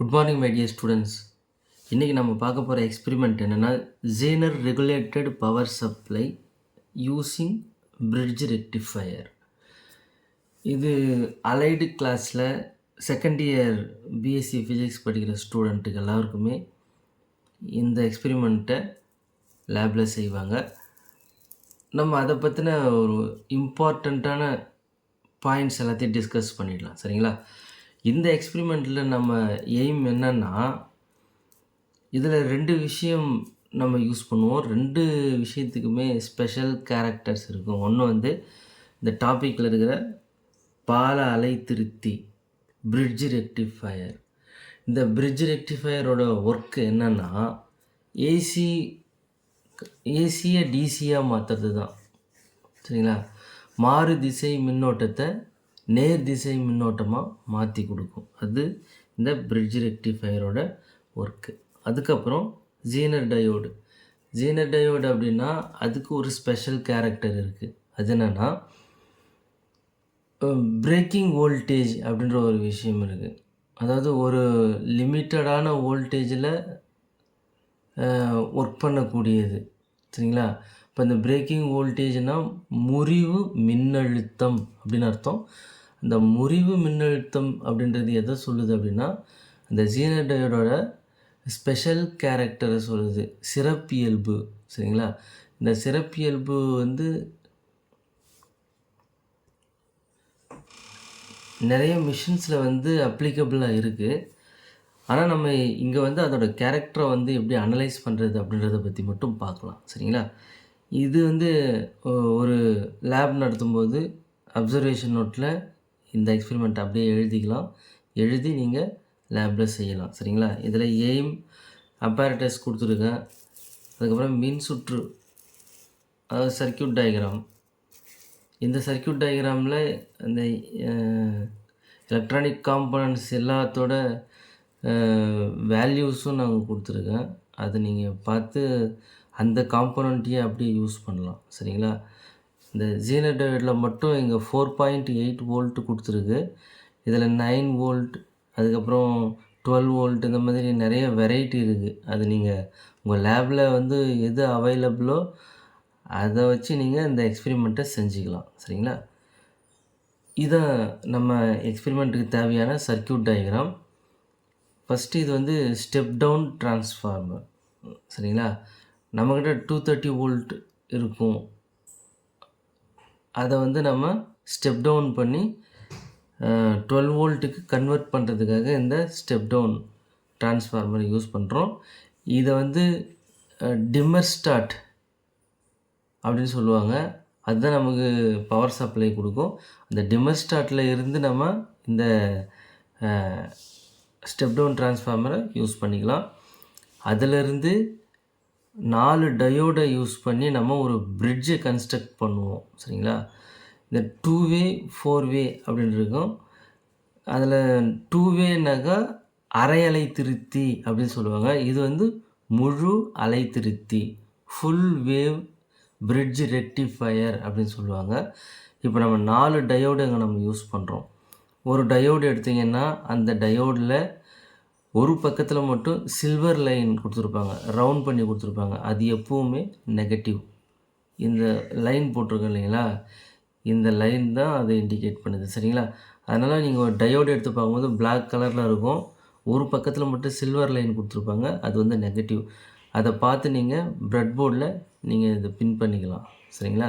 Good morning my dear students இன்றைக்கி நம்ம பார்க்க போகிற எக்ஸ்பெரிமெண்ட் என்னென்னா zener regulated power supply using bridge rectifier இது அலைடு கிளாஸில் செகண்ட் இயர் பிஎஸ்சி ஃபிசிக்ஸ் படிக்கிற ஸ்டூடெண்ட்டுக்கு எல்லாருக்குமே இந்த எக்ஸ்பெரிமெண்ட்டை லேபில் செய்வாங்க. நம்ம அதை பற்றின ஒரு இம்பார்ட்டண்ட்டான பாயிண்ட்ஸ் எல்லாத்தையும் டிஸ்கஸ் பண்ணிடலாம் சரிங்களா? இந்த எக்ஸ்பிரிமெண்ட்டில் நம்ம எய்ம் என்னன்னா இதில் ரெண்டு விஷயம் நம்ம யூஸ் பண்ணுவோம். ரெண்டு விஷயத்துக்குமே ஸ்பெஷல் கேரக்டர்ஸ் இருக்கும். ஒன்று வந்து இந்த டாப்பிக்கில் இருக்கிற பால அலை திருத்தி பிரிட்ஜ் ரெக்டிஃபையர் இந்த பிரிட்ஜ் ரெக்டிஃபையரோட ஒர்க்கு என்னென்னா ஏசி ஏசியை டிசியாக மாற்றுறது தான் சரிங்களா? மாறு திசை மின்னோட்டத்தை நேர் திசை மின்னோட்டமாக மாற்றி கொடுக்கும். அது இந்த பிரிட்ஜ் ரெக்டிஃபையரோட ஒர்க்கு அதுக்கப்புறம் ஜீனர் டயோடு ஜீனர் டயோடு அப்படின்னா அதுக்கு ஒரு ஸ்பெஷல் கேரக்டர் இருக்குது அது என்னென்னா பிரேக்கிங் வோல்டேஜ் அப்படின்ற ஒரு விஷயம் இருக்குது அதாவது ஒரு லிமிட்டடான வோல்டேஜில் ஒர்க் பண்ணக்கூடியது. சரிங்களா? இப்போ இந்த பிரேக்கிங் வோல்டேஜ்னால் முறிவு மின்னழுத்தம் அப்படின்னு அர்த்தம். இந்த முறிவு மின்னழுத்தம் அப்படின்றது எதை சொல்லுது அப்படின்னா அந்த ஜீனடையோட ஸ்பெஷல் கேரக்டரை சொல்லுது சிறப்பியல்பு சரிங்களா? இந்த சிறப்பியல்பு வந்து நிறைய மிஷின்ஸில் வந்து அப்ளிகபிளாக இருக்குது ஆனால் நம்ம இங்கே வந்து அதோட கேரக்டரை வந்து எப்படி அனலைஸ் பண்ணுறது அப்படின்றத பற்றி மட்டும் பார்க்கலாம் சரிங்களா? இது வந்து ஒரு லேப் நடத்தும்போது அப்சர்வேஷன் நோட்டில் இந்த எக்ஸ்பெரிமெண்ட் அப்படியே எழுதிக்கலாம். எழுதி நீங்கள் லேபில் செய்யலாம். சரிங்களா? இதில் எய்ம் அப்பாரட்டஸ் கொடுத்துருக்கேன். அதுக்கப்புறம் மின் சுற்று அதாவது சர்க்யூட் டயக்ராம் இந்த சர்க்யூட் டயக்ராமில் அந்த எலக்ட்ரானிக் காம்பனன்ட்ஸ் எல்லாத்தோட வேல்யூஸும் நாங்கள் கொடுத்துருக்கேன். அதை நீங்கள் பார்த்து அந்த காம்பனண்ட்டையே அப்படியே யூஸ் பண்ணலாம். சரிங்களா? இந்த ஜீனர் டயோடில் மட்டும் இங்கே ஃபோர் பாயிண்ட் எயிட் வோல்ட் கொடுத்துருக்கு. இதில் நைன் வோல்ட் அதுக்கப்புறம் டுவெல் வோல்ட் இந்த மாதிரி நிறைய வெரைட்டி இருக்குது அது நீங்கள் உங்கள் லேபில் வந்து எது அவைலபிளோ அதை வச்சு நீங்கள் இந்த எக்ஸ்பெரிமெண்ட்டை செஞ்சுக்கலாம். சரிங்களா? இதான் நம்ம எக்ஸ்பெரிமெண்ட்டுக்கு தேவையான சர்க்யூட் டயக்ராம் ஃபஸ்ட்டு இது வந்து ஸ்டெப் டவுன் டிரான்ஸ்ஃபார்மர் சரிங்களா? நம்மக்கிட்ட டூ தேர்ட்டி வோல்ட் இருக்கும். அதை வந்து நம்ம ஸ்டெப் டவுன் பண்ணி டுவெல் வோல்ட்டுக்கு கன்வெர்ட் பண்ணுறதுக்காக இந்த ஸ்டெப் டவுன் டிரான்ஸ்ஃபார்மர் யூஸ் பண்ணுறோம் இதை வந்து டிம்மர் ஸ்டார்ட் அப்படின்னு சொல்லுவாங்க. அதுதான் நமக்கு பவர் சப்ளை கொடுக்கும். அந்த டிம்மர் ஸ்டார்ட்டில் இருந்து நம்ம இந்த ஸ்டெப் டவுன் டிரான்ஸ்ஃபார்மரை யூஸ் பண்ணிக்கலாம். அதிலிருந்து நாலு டயோடை யூஸ் பண்ணி நம்ம ஒரு பிரிட்ஜை கன்ஸ்ட்ரக்ட் பண்ணுவோம் சரிங்களா? இந்த டூ வே ஃபோர் வே அப்படின்னு இருக்கும். அதில் டூ வேனாக்கா அரை அலை திருத்தி அப்படின்னு சொல்லுவாங்க. இது வந்து முழு அலை திருத்தி ஃபுல் வேவ் பிரிட்ஜ் ரெக்டிஃபையர் அப்படின்னு சொல்லுவாங்க. இப்போ நம்ம நாலு டயோடு இங்கே நம்ம யூஸ் பண்ணுறோம் ஒரு டயோடு எடுத்திங்கன்னா அந்த டயோடில் ஒரு பக்கத்தில் மட்டும் சில்வர் லைன் கொடுத்துருப்பாங்க. ரவுண்ட் பண்ணி கொடுத்துருப்பாங்க. அது எப்போவுமே நெகட்டிவ் இந்த லைன் போட்டிருக்கோம் இல்லைங்களா? இந்த லைன் தான் அதை இண்டிகேட் பண்ணுது. சரிங்களா? அதனால் நீங்கள் ஒரு டயோடு எடுத்து பார்க்கும்போது பிளாக் கலரில் இருக்கும். ஒரு பக்கத்தில் மட்டும் சில்வர் லைன் கொடுத்துருப்பாங்க. அது வந்து நெகட்டிவ் அதை பார்த்து நீங்கள் ப்ரெட் போர்டில் நீங்கள் இதை பின் பண்ணிக்கலாம். சரிங்களா?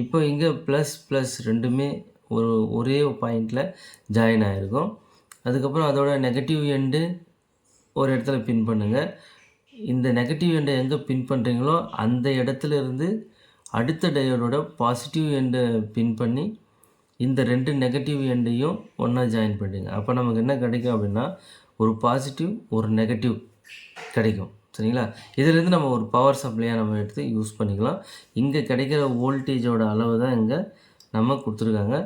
இப்போ இங்கே ப்ளஸ் ப்ளஸ் ரெண்டுமே ஒரு ஒரே பாயிண்டில் ஜாயின் ஆகிருக்கும் அதுக்கப்புறம் அதோட நெகட்டிவ் எண்டு ஒரு இடத்துல பின் பண்ணுங்கள் இந்த நெகட்டிவ் எண்டை எங்கே பின் பண்ணுறீங்களோ அந்த இடத்துல இருந்து அடுத்த டயோடோட பாசிட்டிவ் எண்டை பின் பண்ணி இந்த ரெண்டு நெகட்டிவ் எண்டையும் ஒன்றா ஜாயின் பண்ணுங்க அப்போ நமக்கு என்ன கிடைக்கும் அப்படின்னா ஒரு பாசிட்டிவ் ஒரு நெகட்டிவ் கிடைக்கும். சரிங்களா? இதிலேருந்து நம்ம ஒரு பவர் சப்ளையாக நம்ம எடுத்து யூஸ் பண்ணிக்கலாம். இங்கே கிடைக்கிற வோல்டேஜோட அளவு தான் இங்கே நம்ம கொடுத்துருக்காங்க.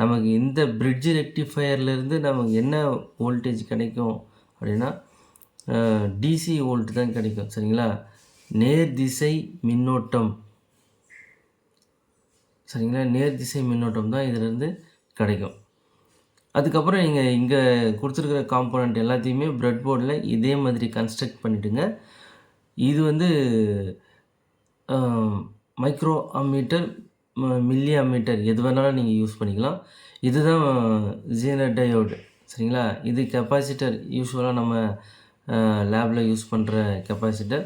நமக்கு இந்த பிரிட்ஜ் ரெக்டிஃபையர்லேருந்து நமக்கு என்ன வோல்டேஜ் கிடைக்கும் அப்படின்னா டிசி வோல்ட் தான் கிடைக்கும் சரிங்களா? நேர் திசை மின்னோட்டம். சரிங்களா? நேர் திசை மின்னோட்டம் தான் இதிலிருந்து கிடைக்கும். அதுக்கப்புறம் நீங்கள் இங்கே கொடுத்துருக்குற காம்போனண்ட் எல்லாத்தையுமே ப்ரெட் போர்டில் இதே மாதிரி கன்ஸ்ட்ரக்ட் பண்ணிவிடுங்க இது வந்து மைக்ரோ அம்மீட்டர் மில்லி அம்மீட்டர் எது வேணாலும் நீங்கள் யூஸ் பண்ணிக்கலாம். இதுதான் ஜீனர் டயோடு சரிங்களா? இது கெப்பாசிட்டர் யூஸ்வலாக நம்ம லேபில் யூஸ் பண்ணுற கெப்பாசிட்டர்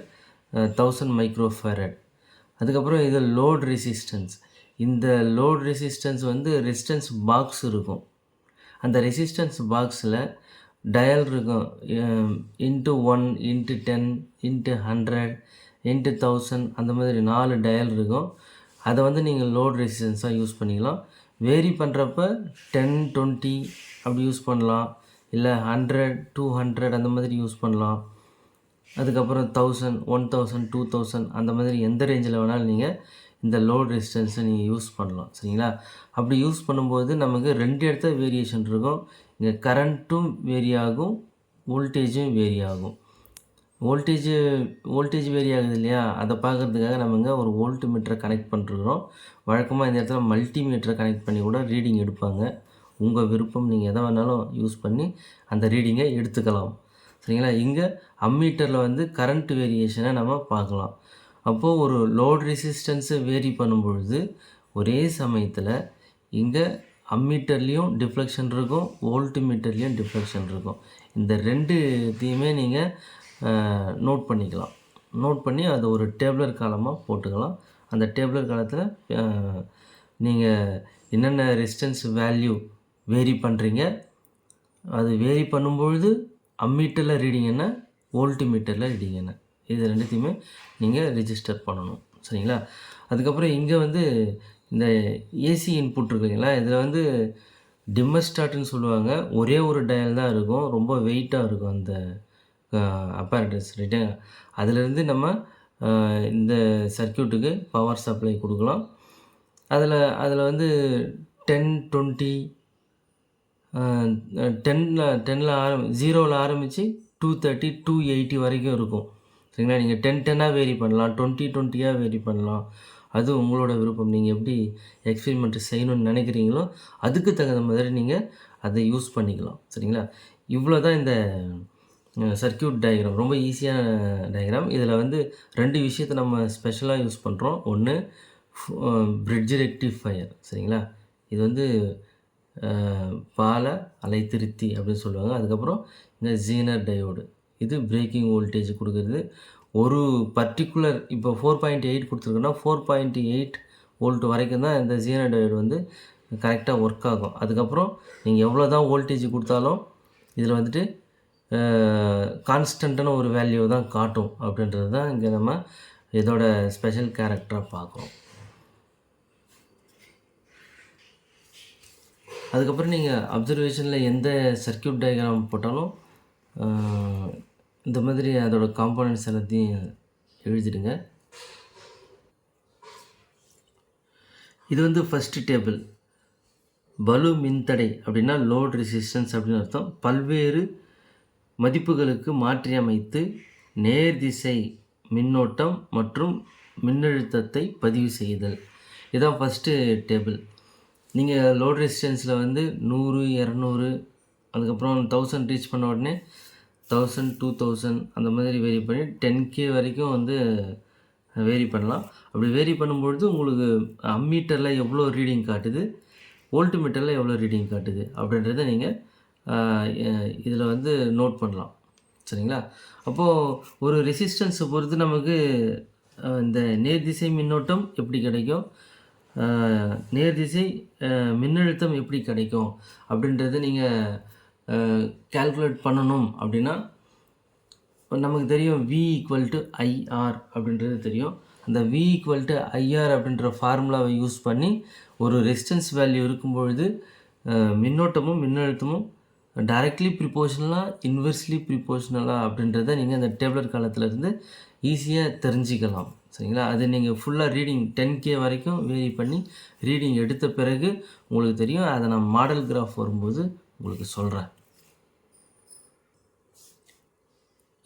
தௌசண்ட் மைக்ரோஃபேரட் அதுக்கப்புறம் இது லோட் ரெசிஸ்டன்ஸ் இந்த லோட் ரெசிஸ்டன்ஸ் வந்து ரெசிஸ்டன்ஸ் பாக்ஸ் இருக்கும். அந்த ரெசிஸ்டன்ஸ் பாக்ஸில் டயல் இருக்கும். Into one into ten into hundred into thousand அந்த மாதிரி நாலு டயல் இருக்கும். அதை வந்து நீங்கள் லோட் ரெசிஸ்டன்ஸாக யூஸ் பண்ணிக்கலாம். வேரி பண்ணுறப்ப டென் டுவெண்ட்டி அப்படி யூஸ் பண்ணலாம். இல்லை ஹண்ட்ரட் டூ ஹண்ட்ரட் அந்த மாதிரி யூஸ் பண்ணலாம். அதுக்கப்புறம் thousand one thousand two thousand அந்த மாதிரி எந்த ரேஞ்சில் வேணாலும் நீங்கள் இந்த லோட் ரெசிஸ்டன்ஸை நீங்கள் யூஸ் பண்ணலாம். சரிங்களா? அப்படி யூஸ் பண்ணும்போது நமக்கு ரெண்டு இடத்துல வேரியேஷன் இருக்கும். இங்கே கரண்ட்டும் வேரி ஆகும் வோல்டேஜும் வேரி ஆகும். வோல்டேஜ் வோல்டேஜ் வேரி ஆகுது இல்லையா? அதை பார்க்குறதுக்காக நம்ம இங்கே ஒரு வோல்ட் மீட்டரை கனெக்ட் பண்ணுறோம் வழக்கமாக இந்த இடத்துல மல்டி மீட்டரை கனெக்ட் பண்ணி கூட ரீடிங் எடுப்பாங்க. உங்கள் விருப்பம் நீங்கள் எதை வேணாலும் யூஸ் பண்ணி அந்த ரீடிங்கை எடுத்துக்கலாம். சரிங்களா? இங்கே அம்மீட்டரில் வந்து கரண்ட் வேரியேஷனை நம்ம பார்க்கலாம். அப்போது ஒரு லோட் ரெசிஸ்டன்ஸை வேரி பண்ணும் பொழுது ஒரே சமயத்தில் இங்கே அம்மீட்டர்லேயும் டிஃப்ளெக்ஷன் இருக்கும் வோல்ட் மீட்டர்லேயும் டிஃப்ளெக்ஷன் இருக்கும். இந்த ரெண்டுத்தையுமே நீங்கள் நோட் பண்ணிக்கலாம். நோட் பண்ணி அதை ஒரு டேப்லர் காலமாக போட்டுக்கலாம். அந்த டேப்லர் காலத்தில் நீங்கள் என்னென்ன ரெசிஸ்டன்ஸ் வேல்யூ வேரி பண்ணுறீங்க அது வேரி பண்ணும்பொழுது அம்மீட்டரில் ரீடிங் என்ன? வோல்ட் மீட்டரில் ரீடிங் என்ன? இது ரெண்டுத்தையுமே நீங்கள் ரிஜிஸ்டர் பண்ணணும். சரிங்களா? அதுக்கப்புறம் இங்கே வந்து இந்த ஏசி இன்புட் இருக்குங்களா இதில் வந்து டிம்மர் ஸ்டார்ட்னு சொல்லுவாங்க. ஒரே ஒரு டயல் தான் இருக்கும். ரொம்ப வெயிட்டாக இருக்கும் அந்த அப்பாரட்டஸ் ரைட்டு அதிலிருந்து நம்ம இந்த சர்க்யூட்டுக்கு பவர் சப்ளை கொடுக்கலாம். அதில் அதில் வந்து டென் டுவெண்ட்டி டென்னில் டென்னில் ஆரம்பி ஜீரோவில் ஆரம்பித்து டூ தேர்ட்டி டூ எயிட்டி வரைக்கும் இருக்கும். சரிங்களா? நீங்கள் டென் டென்னாக வேரி பண்ணலாம். டுவெண்ட்டி டுவெண்ட்டியாக வேரி பண்ணலாம். அது உங்களோட விருப்பம். நீங்கள் எப்படி எக்ஸ்பெரிமெண்ட் செய்யணும்னு நினைக்கிறீங்களோ அதுக்கு தகுந்த மாதிரி நீங்கள் அதை யூஸ் பண்ணிக்கலாம். சரிங்களா? இவ்வளோ தான் இந்த சர்க்கியூட் டயக்ராம் ரொம்ப ஈஸியான டயக்ராம் இதில் வந்து ரெண்டு விஷயத்தை நம்ம ஸ்பெஷலாக யூஸ் பண்ணுறோம் ஒன்று பிரிட்ஜ் ரெக்டிஃபயர் சரிங்களா? இது வந்து பால அலைத்திருத்தி அப்படின்னு சொல்லுவாங்க. அதுக்கப்புறம் இந்த ஜீனர் டயோடு இது பிரேக்கிங் வோல்டேஜ் கொடுக்குறது. ஒரு பர்டிகுலர் இப்போ ஃபோர் பாயிண்ட் எயிட் கொடுத்துருக்கோன்னா ஃபோர் பாயிண்ட் எயிட் வோல்ட் வரைக்கும் தான் இந்த ஜீனர் டயோடு வந்து கரெக்டாக ஒர்க் ஆகும். அதுக்கப்புறம் நீங்கள் எவ்வளோ தான் வோல்டேஜ் கொடுத்தாலும் இதில் வந்துட்டு கான்ஸ்டண்ட்டான ஒரு வேல்யூ தான் காட்டும் அப்படின்றது தான் இங்கே நம்ம இதோட ஸ்பெஷல் கேரக்டராக பார்க்குறோம். அதுக்கப்புறம் நீங்கள் அப்சர்வேஷனில் எந்த சர்க்கியூட் டயக்ராம் போட்டாலும் இந்த மாதிரி அதோட காம்போனன்ட்ஸ் எல்லாத்தையும் எழுதிடுங்க. இது வந்து ஃபஸ்ட்டு டேபிள் பலு மின்தடை அப்படின்னா லோட் ரெசிஸ்டன்ஸ் அப்படின்னு அர்த்தம். பல்வேறு மதிப்புகளுக்கு மாற்றியமைத்து நேர்திசை மின்னோட்டம் மற்றும் மின்னழுத்தத்தை பதிவு செய்தல். இதுதான் ஃபஸ்ட்டு டேபிள் நீங்கள் லோட் ரெசிஸ்டன்ஸில் வந்து நூறு இரநூறு அதுக்கப்புறம் தௌசண்ட் ரீச் பண்ண உடனே தௌசண்ட் டூ தௌசண்ட் அந்த மாதிரி வேரி பண்ணி டென் கே வரைக்கும் வந்து வேரி பண்ணலாம். அப்படி வேரி பண்ணும்பொழுது உங்களுக்கு அம்மீட்டரில் எவ்வளோ ரீடிங் காட்டுது? வோல்ட் மீட்டரில் எவ்வளோ ரீடிங் காட்டுது? அப்படின்றத நீங்கள் இதில் வந்து நோட் பண்ணலாம். சரிங்களா? அப்போது ஒரு ரெசிஸ்டன்ஸை பொறுத்து நமக்கு இந்த நேர்திசை மின்னோட்டம் எப்படி கிடைக்கும்? நேர்திசை மின்னழுத்தம் எப்படி கிடைக்கும் அப்படின்றத நீங்கள் கால்குலேட் பண்ணணும் அப்படின்னா நமக்கு தெரியும் வி ஈக்குவல் டு ஐஆர் அப்படின்றது தெரியும். அந்த வி ஈக்குவல் டு ஐஆர் அப்படின்ற ஃபார்முலாவை யூஸ் பண்ணி ஒரு ரெசிஸ்டன்ஸ் வேல்யூ இருக்கும் பொழுது மின்னோட்டமும் மின்னழுத்தமும் டைரக்ட்லி ப்ரிப்போர்ஷனலாக இன்வெர்ஸ்லி ப்ரிப்போர்ஷனலாக அப்படின்றத நீங்கள் அந்த டேப்லெட் காலத்திலேருந்து ஈஸியாக தெரிஞ்சுக்கலாம். சரிங்களா? அது நீங்கள் ஃபுல்லாக ரீடிங் டென் கே வரைக்கும் வேரி பண்ணி ரீடிங் எடுத்த பிறகு உங்களுக்கு தெரியும். அதை நான் மாடல் கிராஃப் வரும்போது உங்களுக்கு சொல்கிறேன்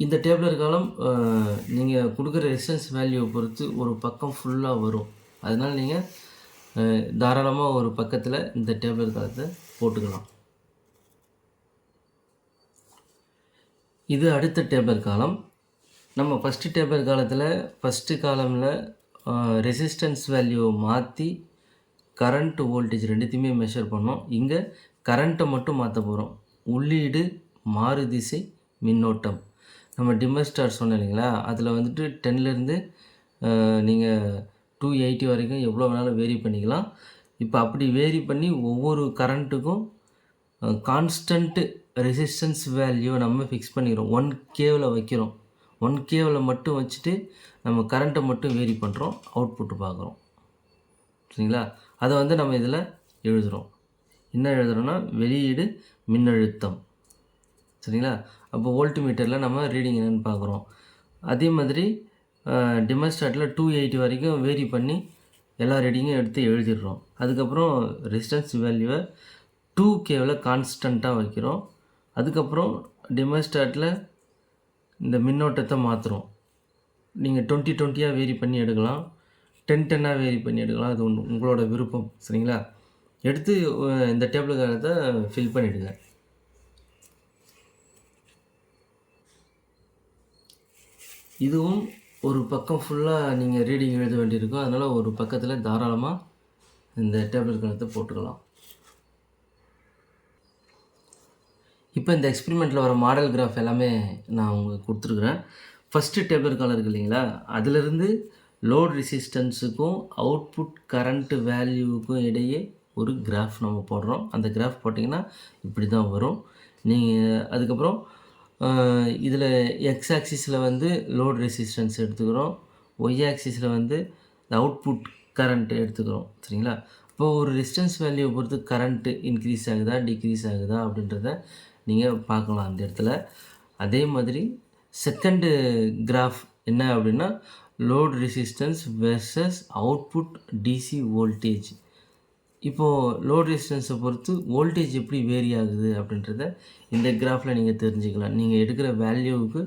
இந்த டேப்லர் காலம் நீங்கள் கொடுக்குற ரெசன்ஸ் வேல்யூவை பொறுத்து ஒரு பக்கம் ஃபுல்லாக வரும். அதனால் நீங்கள் தாராளமாக ஒரு பக்கத்தில் இந்த டேபிள் காலத்தை போட்டுக்கலாம். இது அடுத்த டேபிள் காலம் நம்ம ஃபஸ்ட்டு டேபிள் காலத்தில் ஃபஸ்ட்டு காலமில் ரெசிஸ்டன்ஸ் வேல்யூவை மாற்றி கரண்ட்டு வோல்டேஜ் ரெண்டுத்தையுமே மெஷர் பண்ணோம். இங்கே கரண்ட்டை மட்டும் மாற்ற போகிறோம் உள்ளீடு மாறுதிசை மின்னோட்டம். நம்ம டிம்மர் ஸ்டார் சொன்னோம் இல்லைங்களா? அதில் வந்துட்டு டென்லேருந்து நீங்கள் டூ எயிட்டி வரைக்கும் எவ்வளோ வேணாலும் வேரி பண்ணிக்கலாம். இப்போ அப்படி வேரி பண்ணி ஒவ்வொரு கரண்ட்டுக்கும் கான்ஸ்டன்ட்டு ரெசிஸ்டன்ஸ் வேல்யூவை நம்ம ஃபிக்ஸ் பண்ணிக்கிறோம். ஒன் கேவில் வைக்கிறோம். ஒன் கேவில் மட்டும் வச்சுட்டு நம்ம கரண்ட்டை மட்டும் வேரி பண்ணுறோம் அவுட்புட்டு பார்க்குறோம் சரிங்களா? அதை வந்து நம்ம இதில் எழுதுகிறோம் என்ன எழுதுகிறோன்னா வெளியீடு மின்னழுத்தம். சரிங்களா? அப்போ வோல்ட் மீட்டரில் நம்ம ரீடிங் என்னென்னு பார்க்குறோம் அதே மாதிரி டிமஸ்டாட்டில் டூ எயிட்டி வரைக்கும் வேரி பண்ணி எல்லா ரீடிங்கும் எடுத்து எழுதிடுறோம். அதுக்கப்புறம் ரெசிஸ்டன்ஸ் வேல்யூவை டூ கேவில் கான்ஸ்டண்ட்டாக வைக்கிறோம். அதுக்கப்புறம் டிமஸ்டாட்டில் இந்த மின்னோட்டத்தை மாற்றுறோம் நீங்கள் டுவெண்ட்டி டுவெண்ட்டியாக வேரி பண்ணி எடுக்கலாம். டென் டென்னாக வேரி பண்ணி எடுக்கலாம். அது ஒன்று உங்களோட விருப்பம். சரிங்களா? எடுத்து இந்த டேபிள் காலத்தை ஃபில் பண்ணிவிடுங்க இதுவும் ஒரு பக்கம் ஃபுல்லாக நீங்கள் ரீடிங் எழுத வேண்டியிருக்கும். அதனால் ஒரு பக்கத்தில் தாராளமாக இந்த டேபிள் கணத்தை போட்டுக்கலாம். இப்போ இந்த எக்ஸ்பிரிமெண்ட்டில் வர மாடல் கிராஃப் எல்லாமே நான் உங்களுக்கு கொடுத்துருக்குறேன். ஃபஸ்ட்டு டேபிள் காலம் இருக்கு இல்லைங்களா? அதிலிருந்து லோட் ரெசிஸ்டன்ஸுக்கும் அவுட்புட் கரண்ட்டு வேல்யூவுக்கும் இடையே ஒரு கிராஃப் நம்ம போடுறோம். அந்த கிராஃப் போட்டிங்கன்னா இப்படி தான் வரும். நீங்கள் அதுக்கப்புறம் இதில் எக்ஸ் ஆக்சிஸில் வந்து லோட் ரெசிஸ்டன்ஸ் எடுத்துக்கிறோம். ஒய் ஆக்சிஸில் வந்து அவுட்புட் கரண்ட் எடுத்துக்கிறோம். சரிங்களா? இப்போ ஒரு ரெசிஸ்டன்ஸ் வேல்யூவை பொறுத்து கரண்ட்டு இன்க்ரீஸ் ஆகுதா டிக்ரீஸ் ஆகுதா அப்படின்றத நீங்கள் பார்க்கலாம் அந்த இடத்துல. அதே மாதிரி செகண்டு கிராஃப் என்ன அப்படின்னா load resistance versus output DC voltage இப்போது லோட் ரெசிஸ்டன்ஸை பொறுத்து வோல்டேஜ் எப்படி வேரி ஆகுது அப்படின்றத இந்த கிராஃபில் நீங்கள் தெரிஞ்சுக்கலாம். நீங்கள் எடுக்கிற வேல்யூவுக்கு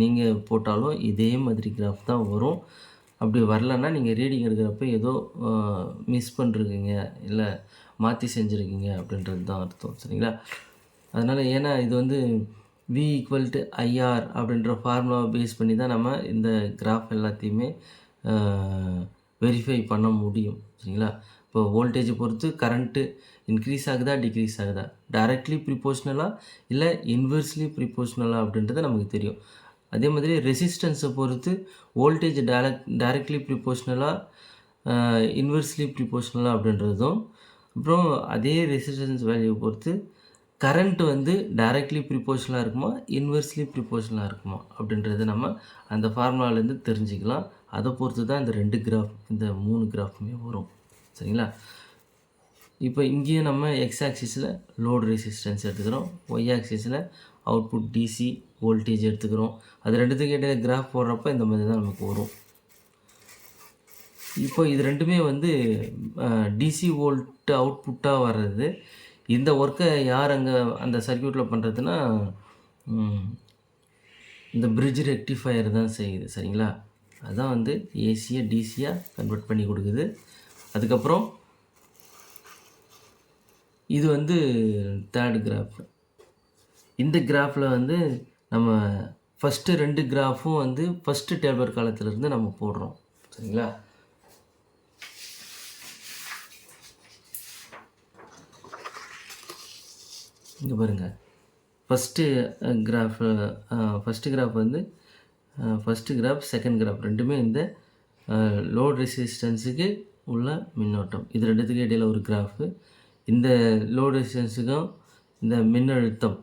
நீங்கள் போட்டாலும் இதே மாதிரி கிராஃப் தான் வரும். அப்படி வரலன்னா நீங்கள் ரீடிங் எடுக்கிறப்ப ஏதோ மிஸ் பண்ணிருக்கீங்க இல்லை மாற்றி செஞ்சுருக்கீங்க அப்படின்றது தான் அர்த்தம். சரிங்களா? அதனால் ஏன்னா இது வந்து வி ஈக்குவல் டு ஐஆர் அப்படின்ற ஃபார்முலாவை பேஸ் பண்ணி தான் நம்ம இந்த கிராஃப் எல்லாத்தையுமே வெரிஃபை பண்ண முடியும். சரிங்களா? இப்போ வோல்டேஜை பொறுத்து கரண்ட்டு இன்க்ரீஸ் ஆகுதா டிக்ரீஸ் ஆகுதா? டைரக்ட்லி ப்ரிப்போர்ஷ்னலாக இல்லை இன்வெர்ஸ்லி ப்ரிப்போர்ஷ்னலாக அப்படின்றது நமக்கு தெரியும். அதே மாதிரி ரெசிஸ்டன்ஸை பொறுத்து வோல்டேஜ் டேரக்ட் டைரக்ட்லி ப்ரிப்போர்ஷ்னலாக இன்வெர்ஸ்லி ப்ரிப்போர்ஷ்னலாக அப்படின்றதும் அப்புறம் அதே ரெசிஸ்டன்ஸ் வேல்யூ பொறுத்து கரண்ட் வந்து டைரக்ட்லி ப்ரிப்போஷனாக இருக்குமா இன்வெர்ஸ்லி ப்ரிப்போஷனாக இருக்குமா அப்படின்றத நம்ம அந்த ஃபார்முலாலேருந்து தெரிஞ்சுக்கலாம். அதை பொறுத்து தான் இந்த ரெண்டு கிராஃப் இந்த மூணு கிராஃபுமே வரும். சரிங்களா? இப்போ இங்கேயும் நம்ம எக்ஸ் ஆக்சிஸில் லோடு ரெசிஸ்டன்ஸ் எடுத்துக்கிறோம் ஒய் ஆக்சிஸில் அவுட்புட் டிசி வோல்டேஜ் எடுத்துக்கிறோம். அது ரெண்டுத்துக்கு இடையில கிராஃப் போடுறப்ப இந்த மாதிரி தான் நமக்கு வரும். இப்போ இது ரெண்டுமே வந்து டிசி வோல்ட் அவுட்புட்டாக வர்றது இந்த ஒர்க்கை யார் அங்கே அந்த சர்க்யூட்டில் பண்ணுறதுன்னா இந்த பிரிட்ஜ் ரெக்டிஃபையர் தான் செய்யுது சரிங்களா? அதுதான் வந்து ஏசியை டிசியாக கன்வெர்ட் பண்ணி கொடுக்குது. அதுக்கப்புறம் இது வந்து தேர்ட் கிராஃப் இந்த கிராஃபில் வந்து நம்ம ஃபஸ்ட்டு ரெண்டு கிராஃபும் வந்து ஃபஸ்ட்டு டேபர் காலத்துலேருந்து நம்ம போடுறோம் சரிங்களா? இங்கே பாருங்கள் ஃபஸ்ட்டு கிராஃப் ஃபஸ்ட்டு கிராஃப் வந்து ஃபஸ்ட்டு கிராஃப் செகண்ட் கிராஃப் ரெண்டுமே இந்த uh, லோட் ரெசிஸ்டன்ஸுக்கு உள்ள மின்னோட்டம். இது ரெண்டுத்துக்கு இடையில் ஒரு கிராஃபு இந்த லோட் ரெசிஸ்டன்ஸுக்கும் இந்த மின்னழுத்தம்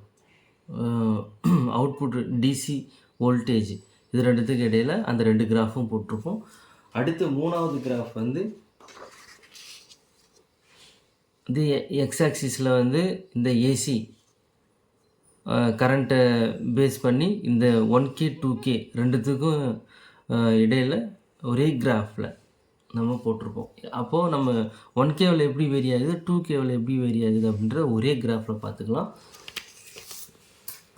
அவுட்புட் டிசி வோல்டேஜ் இது ரெண்டுத்துக்கு இடையில் அந்த ரெண்டு கிராஃபும் போட்டிருப்போம். அடுத்து மூணாவது கிராஃப் வந்து இது எக்ஸ் ஆக்சிஸில் வந்து இந்த ஏசி கரண்ட்டை பேஸ் பண்ணி இந்த ஒன் கே டூ கே ரெண்டுத்துக்கும் இடையில் ஒரே கிராஃபில் நம்ம போட்டிருப்போம். அப்போது நம்ம ஒன் கேவில் எப்படி வேரி ஆகுது டூ கேவில் எப்படி வேரி ஆகுது அப்படின்ற ஒரே கிராஃபில் பார்த்துக்கலாம்.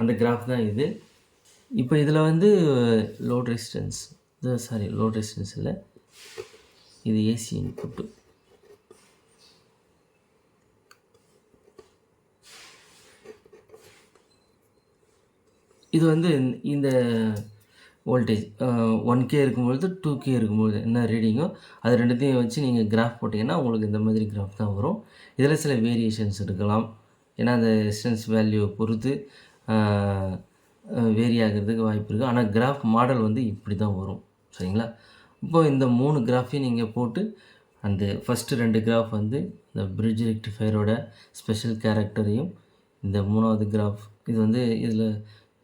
அந்த கிராஃப் தான் இது. இப்போ இதில் வந்து லோட் ரெசிஸ்டன்ஸ் இது சாரி லோட் ரெசிஸ்டன்ஸ் இல்லை இது ஏசி இன்புட்டு இது வந்து இந்த- வோல்டேஜ் ஒன் கே இருக்கும்பொழுது டூ கே இருக்கும்பொழுது என்ன ரீடிங்கோ அது ரெண்டுத்தையும் வச்சு நீங்கள் கிராஃப் போட்டிங்கன்னா உங்களுக்கு இந்த மாதிரி கிராஃப் தான் வரும். இதில் சில வேரியேஷன்ஸ் இருக்கலாம் ஏன்னா அந்த ரெசிஸ்டன்ஸ் வேல்யூவை பொறுத்து வேரி ஆகிறதுக்கு வாய்ப்பு இருக்குது ஆனால் கிராஃப் மாடல் வந்து இப்படி தான் வரும். சரிங்களா? இப்போது இந்த மூணு கிராஃபையும் நீங்கள் போட்டு அந்த ஃபஸ்ட்டு ரெண்டு கிராஃப் வந்து இந்த பிரிட்ஜ் ரெக்டிஃபயரோட ஸ்பெஷல் கேரக்டரையும் இந்த மூணாவது கிராஃப் இது வந்து இதில்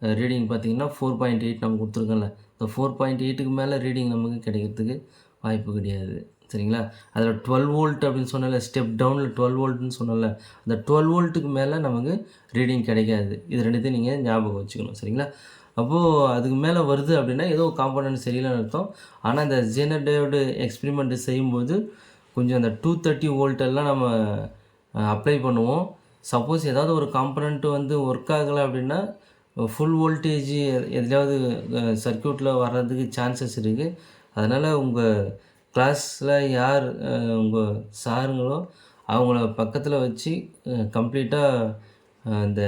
ரீடிங் பார்த்தீங்கன்னா ஃபோர் பாயிண்ட் எயிட் நம்ம கொடுத்துருக்கோம்ல. இந்த ஃபோர் பாயிண்ட் எயிட்டுக்கு மேலே ரீடிங் நமக்கு கிடைக்கிறதுக்கு வாய்ப்பு கிடையாது. சரிங்களா? அதில் டுவெல் வோல்ட் அப்படின்னு சொன்னல ஸ்டெப் டவுனில் டுவெல் வோல்ட்னு சொன்னல அந்த டுவெல் வோல்ட்டுக்கு மேலே நமக்கு ரீடிங் கிடைக்காது. இது ரெண்டுத்தையும் நீங்கள் ஞாபகம் வச்சுக்கணும். சரிங்களா? அப்போது அதுக்கு மேலே வருது அப்படின்னா ஏதோ காம்பனன்ட் சரியில்லைன்னு அர்த்தம். ஆனால் இந்த ஜெனடேயோட எக்ஸ்பிரிமெண்ட் செய்யும்போது கொஞ்சம் அந்த டூ தேர்ட்டி வோல்ட்டெல்லாம் நம்ம அப்ளை பண்ணுவோம். சப்போஸ் ஏதாவது ஒரு காம்பனண்ட்டு வந்து ஒர்க் ஆகலை அப்படின்னா ஃபுல் வோல்டேஜ் எதுலையாவது சர்க்யூட்டில் வர்றதுக்கு சான்சஸ் இருக்குது அதனால் உங்கள் கிளாஸில் யார் உங்கள் சாருங்களோ அவங்கள பக்கத்தில் வச்சு கம்ப்ளீட்டாக இந்த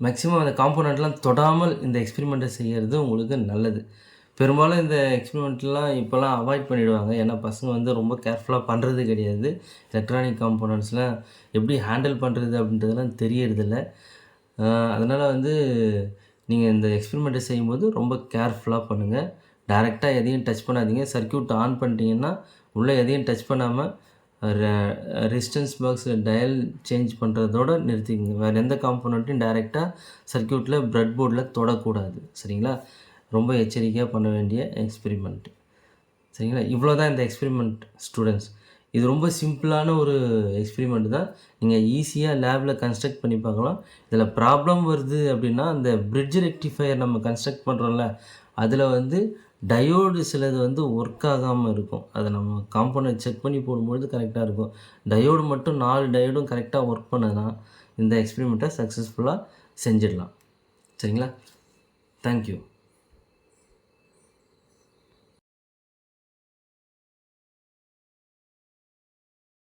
மேக்ஸிமம் அந்த காம்போனண்ட்லாம் தொடாமல் இந்த எக்ஸ்பெரிமெண்ட்டை செய்கிறது உங்களுக்கு நல்லது. பெரும்பாலும் இந்த எக்ஸ்பெரிமெண்ட்லாம் இப்போல்லாம் அவாய்ட் பண்ணிவிடுவாங்க ஏன்னா பசங்க வந்து ரொம்ப கேர்ஃபுல்லாக பண்ணுறது கிடையாது. எலக்ட்ரானிக் காம்போனண்ட்ஸ்லாம் எப்படி ஹேண்டில் பண்ணுறது அப்படின்றதெல்லாம் தெரியறதில்ல. அதனால் வந்து நீங்கள் இந்த எக்ஸ்பெரிமெண்ட்டை செய்யும்போது ரொம்ப கேர்ஃபுல்லாக பண்ணுங்கள் டேரெக்டாக எதையும் டச் பண்ணாதீங்க. சர்க்யூட் ஆன் பண்ணிட்டீங்கன்னா உள்ளே எதையும் டச் பண்ணாமல் ரெசிஸ்டன்ஸ் பாக்ஸ் டயல் சேஞ்ச் பண்ணுறதோட நிறுத்திக்கங்க. வேறு எந்த காம்போனண்ட்டையும் டைரெக்டாக சர்க்யூட்டில் ப்ரெட் போர்டில் தொடக்கூடாது. சரிங்களா? ரொம்ப எச்சரிக்கையாக பண்ண வேண்டிய எக்ஸ்பெரிமெண்ட் சரிங்களா? இவ்வளோ தான் இந்த எக்ஸ்பெரிமெண்ட் ஸ்டூடெண்ட்ஸ் இது ரொம்ப சிம்பிளான ஒரு எக்ஸ்பெரிமெண்ட் தான். நீங்கள் ஈஸியாக லேபில் கன்ஸ்ட்ரக்ட் பண்ணி பார்க்கலாம். இதில் ப்ராப்ளம் வருது அப்படின்னா அந்த பிரிட்ஜ் ரெக்டிஃபையர் நம்ம கன்ஸ்ட்ரக்ட் பண்ணுறோம்ல அதில் வந்து டயோடு சிலது வந்து ஒர்க் ஆகாமல் இருக்கும். அதை நம்ம காம்பவுண்டை செக் பண்ணி போடும்பொழுது கரெக்டாக இருக்கும். டயோடு மட்டும் நாலு டயோடும் கரெக்டாக ஒர்க் பண்ணனா இந்த எக்ஸ்பெரிமெண்ட்டை சக்ஸஸ்ஃபுல்லாக செஞ்சிடலாம். சரிங்களா? தேங்க்யூ